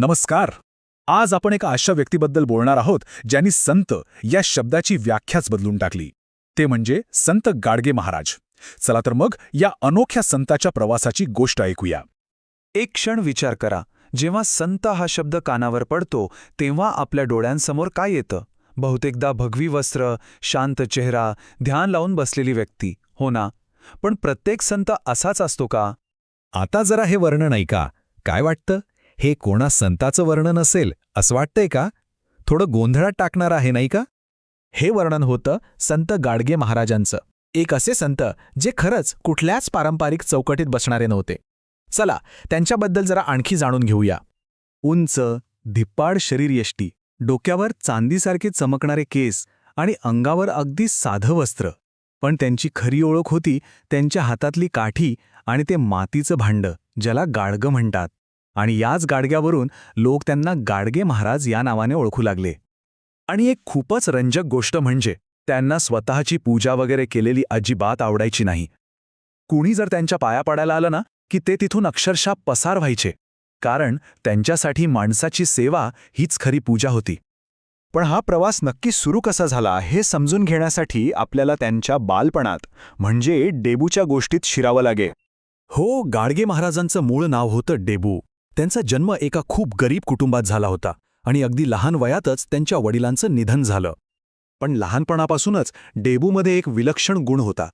नमस्कार. आज आपण एका अशा व्यक्तीबद्दल बोलणार आहोत ज्यांनी संत या शब्दाची व्याख्याच बदलून टाकली. ते म्हणजे संत गाडगे महाराज. चला तर मग या अनोख्या संताच्या प्रवासाची गोष्ट ऐकूया. एक क्षण विचार करा जेव्हा संत हा शब्द कानावर पडतो तेव्हा आपल्या डोळ्यांसमोर काय येतं? बहुतेकदा भगवी वस्त्र शांत चेहरा ध्यान लावून बसलेली व्यक्ती हो ना? पण प्रत्येक संत असाच असतो का? आता जरा हे वर्णन ऐका. काय वाटतं? हे कोणा संताचं वर्णन असेल असं वाटतंय का? थोडं गोंधळात टाकणार आहे नाही का? हे वर्णन होतं संत गाडगे महाराजांचं. एक असे संत जे खरंच कुठल्याच पारंपरिक चौकटीत बसणारे नव्हते. चला त्यांच्याबद्दल जरा आणखी जाणून घेऊया. उंच धिप्पाड शरीर यष्टी डोक्यावर चांदीसारखे चमकणारे केस आणि अंगावर अगदी साधं वस्त्र. पण त्यांची खरी ओळख होती त्यांच्या हातातली काठी आणि ते मातीचं भांडं ज्याला गाडगं म्हणतात. आणि याच गाडग्यावरून लोक त्यांना गाडगे महाराज या नावाने ओळखू लागले. आणि एक खूपच रंजक गोष्ट म्हणजे त्यांना स्वतःची पूजा वगैरे केलेली अजिबात आवडायची नाही. कुणी जर त्यांच्या पाया पडायला आलं ना की ते तिथून अक्षरशः पसार व्हायचे. कारण त्यांच्यासाठी माणसाची सेवा हीच खरी पूजा होती. पण हा प्रवास नक्की सुरू कसा झाला हे समजून घेण्यासाठी आपल्याला त्यांच्या बालपणात म्हणजे डेबूच्या गोष्टीत शिरावं लागे. हो गाडगे महाराजांचं मूळ नाव होतं डेबू. त्यांचा जन्म एका खूप गरीब कुटुंबात झाला होता आणि अगदी लहान वयातच त्यांच्या वडिलांचं निधन झालं. पण लहानपणापासूनच डेबूमध्ये एक विलक्षण गुण होता.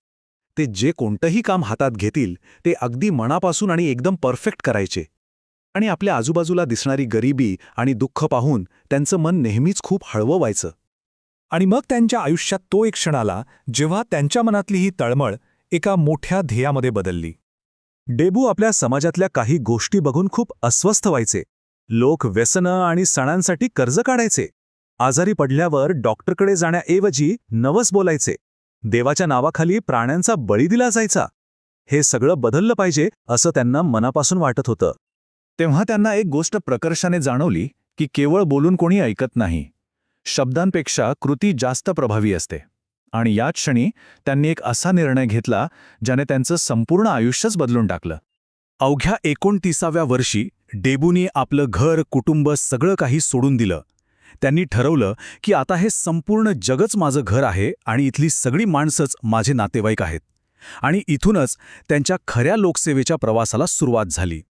ते जे कोणतंही काम हातात घेतील ते अगदी मनापासून आणि एकदम परफेक्ट करायचे. आणि आपल्या आजूबाजूला दिसणारी गरिबी आणि दुःख पाहून त्यांचं मन नेहमीच खूप हळवं व्हायचं आणि मग त्यांच्या आयुष्यात तो एक क्षण आला जेव्हा त्यांच्या मनातली ही तळमळ एका मोठ्या ध्येयामध्ये बदलली. डेबू आपल्या समाजातल्या काही गोष्टी बघून खूप अस्वस्थ व्हायचे. लोक व्यसनं आणि सणांसाठी कर्ज काढायचे. आजारी पडल्यावर डॉक्टरकडे जाण्याऐवजी नवस बोलायचे. देवाच्या नावाखाली प्राण्यांचा बळी दिला जायचा. हे सगळं बदललं पाहिजे असं त्यांना मनापासून वाटत होतं. तेव्हा त्यांना एक गोष्ट प्रकर्षाने जाणवली की केवळ बोलून कोणी ऐकत नाही. शब्दांपेक्षा कृती जास्त प्रभावी असते. आणि याच क्षणी त्यांनी एक असा निर्णय घेतला ज्याने त्यांचं संपूर्ण आयुष्यच बदलून टाकलं. अवघ्या एकोणतीसाव्या वर्षी डेबूनी आपलं घर कुटुंब सगळं काही सोडून दिलं. त्यांनी ठरवलं की आता हे संपूर्ण जगच माझं घर आहे आणि इथली सगळी माणसंच माझे नातेवाईक आहेत. आणि इथूनच त्यांच्या खऱ्या लोकसेवेच्या प्रवासाला सुरुवात झाली.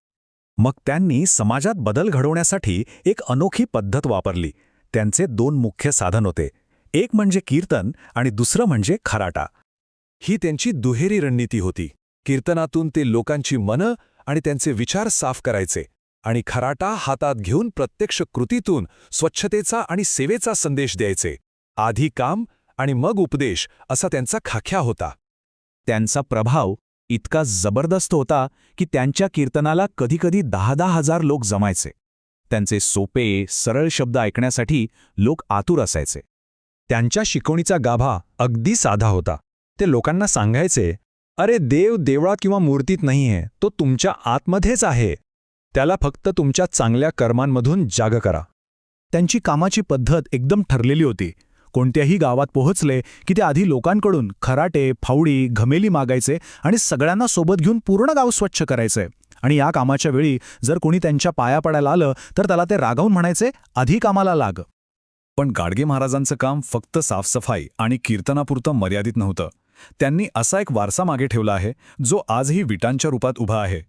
मग त्यांनी समाजात बदल घडवण्यासाठी एक अनोखी पद्धत वापरली. त्यांचे दोन मुख्य साधन होते. एक म्हणजे कीर्तन आणि दुसरं म्हणजे खराटा. ही त्यांची दुहेरी रणनीती होती. कीर्तनातून ते लोकांची मनं आणि त्यांचे विचार साफ करायचे आणि खराटा हातात घेऊन प्रत्यक्ष कृतीतून स्वच्छतेचा आणि सेवेचा संदेश द्यायचे. आधी काम आणि मग उपदेश असा त्यांचा खाख्या होता. त्यांचा प्रभाव इतका जबरदस्त होता की त्यांच्या कीर्तनाला कधीकधी दहा दहा हजार लोक जमायचे. त्यांचे सोपे सरळ शब्द ऐकण्यासाठी लोक आतुर असायचे. त्यांच्या शिकवणीचा गाभा अगदी साधा होता. ते लोकांना सांगायचे अरे देव देवळात किंवा मूर्तीत नाहीये तो तुमच्या आतमध्येच आहे. त्याला फक्त तुमच्या चांगल्या कर्मांमधून जाग करा. त्यांची कामाची पद्धत एकदम ठरलेली होती. कोणत्याही गावात पोहोचले की ते आधी लोकांकडून खराटे फावडी घमेली मागायचे आणि सगळ्यांना सोबत घेऊन पूर्ण गाव स्वच्छ करायचे. आणि या कामाच्या वेळी जर कोणी त्यांच्या पाया पडायला आलं तर त्याला ते रागावून म्हणायचे आधी कामाला लाग. पण गाडगे महाराजांचं काम फक्त साफसफाई आणि कीर्तनापुरतं मर्यादित नव्हतं. त्यांनी असा एक वारसा मागे ठेवला आहे जो आजही विटांच्या रूपात उभा आहे.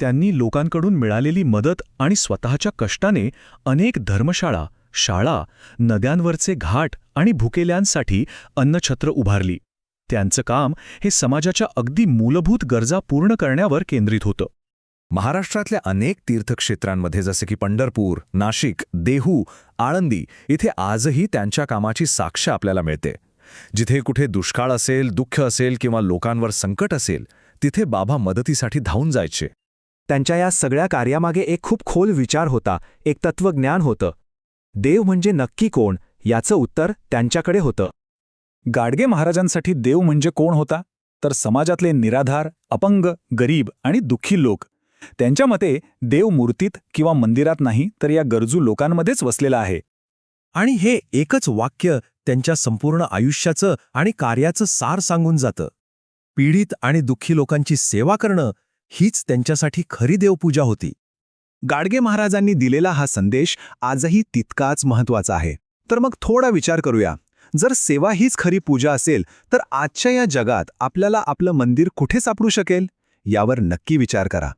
त्यांनी लोकांकडून मिळालेली मदत आणि स्वतःच्या कष्टाने अनेक धर्मशाळा शाळा नद्यांवरचे घाट आणि भुकेल्यांसाठी अन्नछत्र उभारली. त्यांचं काम हे समाजाच्या अगदी मूलभूत गरजा पूर्ण करण्यावर केंद्रित होतं. महाराष्ट्रातल्या अनेक तीर्थक्षेत्रांमध्ये जसे की पंढरपूर नाशिक देहू आळंदी इथे आजही त्यांच्या कामाची साक्ष आपल्याला मिळते. जिथे कुठे दुष्काळ असेल दुःख असेल किंवा लोकांवर संकट असेल तिथे बाबा मदतीसाठी धावून जायचे. त्यांच्या या सगळ्या कार्यामागे एक खूप खोल विचार होता एक तत्वज्ञान होतं. देव म्हणजे नक्की कोण याचं उत्तर त्यांच्याकडे होतं. गाडगे महाराजांसाठी देव म्हणजे कोण होता? तर समाजातले निराधार अपंग गरीब आणि दुःखी लोक. त्यांच्या मते देव मूर्तीत किंवा मंदिरात नाही तर या गरजू लोकांमध्येच वसलेला आहे. आणि हे एकच वाक्य त्यांच्या संपूर्ण आयुष्याचं आणि कार्याचं सार सांगून जातं. पीडित आणि दुःखी लोकांची सेवा करणं हीच त्यांच्यासाठी खरी देवपूजा होती. गाडगे महाराजांनी दिलेला हा संदेश आजही तितकाच महत्त्वाचा आहे. तर मग थोडा विचार करूया. जर सेवा हीच खरी पूजा असेल तर आजच्या या जगात आपल्याला आपलं मंदिर कुठे सापडू शकेल? यावर नक्की विचार करा.